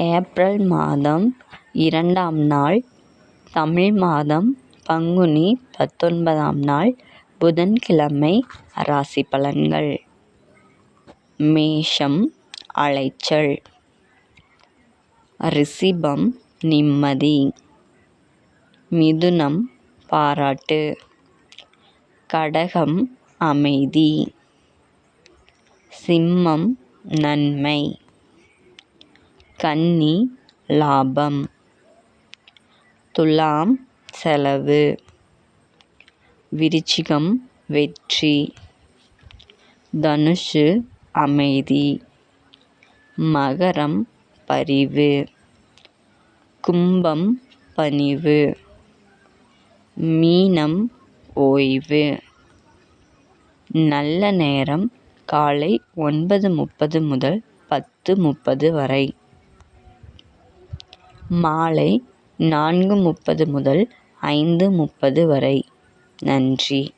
April மாதம் இரண்டாம் நாள் தமிழ் மாதம் பங்குனி பத்தொன்பதாம் நாள் புதன்கிழமை ராசி பலன்கள். மேஷம் அலைச்சல். ரிஷிபம் நிம்மதி. மிதுனம் பாராட்டு. கடகம் அமைதி. சிம்மம் நன்மை. கன்னி லாபம். துலாம் செலவு. விருச்சிகம் வெற்றி. தனுஷு அமைதி. மகரம் பரிவு. கும்பம் பணிவு. மீனம் ஓய்வு. நல்ல நேரம் காலை ஒன்பது முப்பது முதல் பத்து முப்பது வரை. மாலை நான்கு முப்பது முதல் ஐந்து முப்பது வரை. நன்றி.